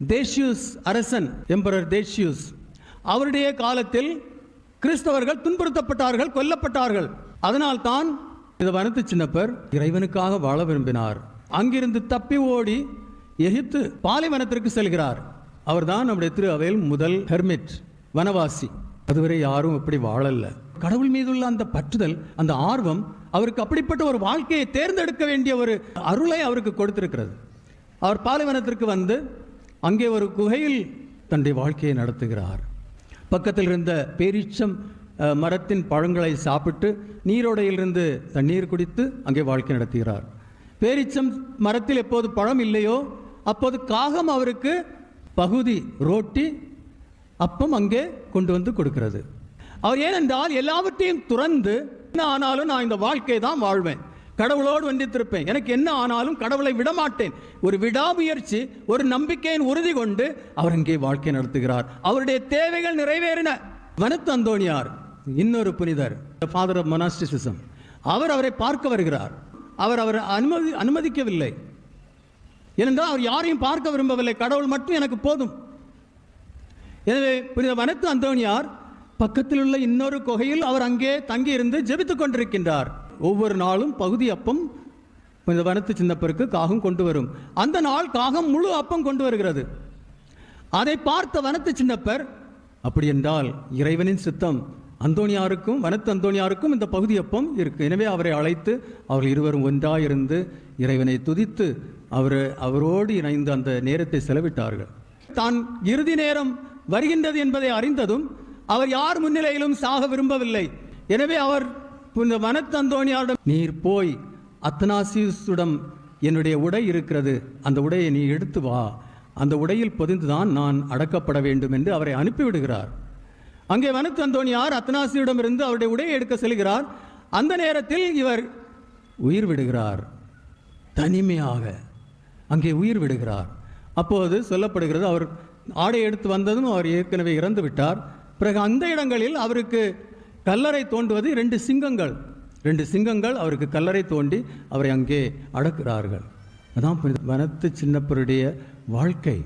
தேஷ்யூஸ் அரசன் எம்பரர் தேஷ்யூஸ் அவருடைய காலத்தில் கிறிஸ்தவர்கள் துன்புறுத்தப்பட்டார்கள் கொல்லப்பட்டார்கள். அதனால் தான் இதை வனத்து சின்னப்பர் இறைவனுக்காக வாழ விரும்பினார். அங்கிருந்து தப்பி ஓடி எகிப்து பாலைவனத்திற்கு செல்கிறார். அவர்தான் நம்முடைய திரு அவையில் முதல் ஹெர்மிட் வனவாசி. அதுவரை யாரும் இப்படி வாழல்ல கடவுள் மீதுள்ள அந்த பற்றுதல் அந்த ஆர்வம் அவருக்கு அப்படிப்பட்ட ஒரு வாழ்க்கையை தேர்ந்தெடுக்க வேண்டிய ஒரு அருளை அவருக்கு கொடுத்திருக்கிறது. அவர் பாலைவனத்திற்கு வந்து அங்கே ஒரு குகையில் தன்னுடைய வாழ்க்கையை நடத்துகிறார். பக்கத்தில் இருந்த பேரீச்சம் மரத்தின் பழங்களை சாப்பிட்டு நீரோடையிலிருந்து தண்ணீர் குடித்து அங்கே வாழ்க்கை நடத்துகிறார். பேரிச்சம் மரத்தில் எப்போது பழம் இல்லையோ அப்போது காகம் அவருக்கு பகுதி ரோட்டி அப்பம் அங்கே கொண்டு வந்து கொடுக்கிறது. அவர் ஏனென்றால் எல்லாவற்றையும் துறந்து என்ன ஆனாலும் நான் இந்த வாழ்க்கையை தான் வாழ்வேன். கடவுளோடு வந்தித்திருப்பேன். எனக்கு என்ன ஆனாலும் கடவுளை விடமாட்டேன். ஒரு விடாமுயற்சி ஒரு நம்பிக்கையின் உறுதி கொண்டு அவர் அங்கே வாழ்க்கை நடத்துகிறார். அவருடைய தேவைகள் நிறைவேறின. வனத்து அந்தோணியார் இன்னொரு புனிதர் ஃபாதர் ஆஃப் மொனாஸ்டிசிசம் அவர் அவரை பார்க்க வருகிறார். அவர் அவரை அனுமதி அனுமதிக்கவில்லை. ஏனென்றால் அவர் யாரையும் பார்க்க விரும்பவில்லை. கடவுள் மட்டும் எனக்கு போதும். எனவே புனித வனத்து அந்தோணியார் பக்கத்தில் உள்ள இன்னொரு குகையில் அவர் அங்கே தங்கியிருந்து ஜெபித்துக் கொண்டிருக்கின்றார். ஒவ்வொரு நாளும் பகுதி அப்பம் இந்த வனத்து சின்னப்பருக்கு காகம் கொண்டு வரும். அந்த நாள் காகம் முழு அப்பம் கொண்டு வருகிறது. அதை பார்த்த வனத்து சின்னப்பர் அப்படி என்றால் இறைவனின் சித்தம் அந்தோணியாருக்கும் வனத்து அந்தோணியாருக்கும் இந்த பகுதி அப்பம் இருக்கு. எனவே அவரை அழைத்து அவர்கள் இருவரும் ஒன்றாயிருந்து இறைவனை துதித்து அவர் அவரோடு இணைந்து அந்த நேரத்தை செலவிட்டார்கள். தான் இறுதி நேரம் வருகின்றது என்பதை அறிந்ததும் அவர் யார் முன்னிலையிலும் சாக விரும்பவில்லை. எனவே அவர் இந்த மனத்தந்தோணியாரிடம் நீர் போய் அத்தனாசியுடன் என்னுடைய உடை இருக்கிறது. அந்த உடையை நீ எடுத்து வா. அந்த உடையில் பொதிந்துதான் நான் அடக்கப்பட வேண்டும் என்று அவரை அனுப்பிவிடுகிறார். அங்கே வனத்து அந்தோணியார் அத்தனாசியிடமிருந்து அவருடைய உடையை எடுக்க செல்கிறார். அந்த நேரத்தில் இவர் உயிர் விடுகிறார். தனிமையாக அங்கே உயிர் விடுகிறார். அப்போது சொல்லப்படுகிறது அவர் ஆடை எடுத்து வந்ததும் அவர் ஏற்கனவே இறந்து விட்டார் பிறகு அந்த இடங்களில் அவருக்கு கல்லறை தோண்டுவது ரெண்டு சிங்கங்கள். ரெண்டு சிங்கங்கள் அவருக்கு கல்லறை தோண்டி அவரை அங்கே அடக்குகிறார்கள். அதான் வனத்து சின்னப்பருடைய வாழ்க்கை.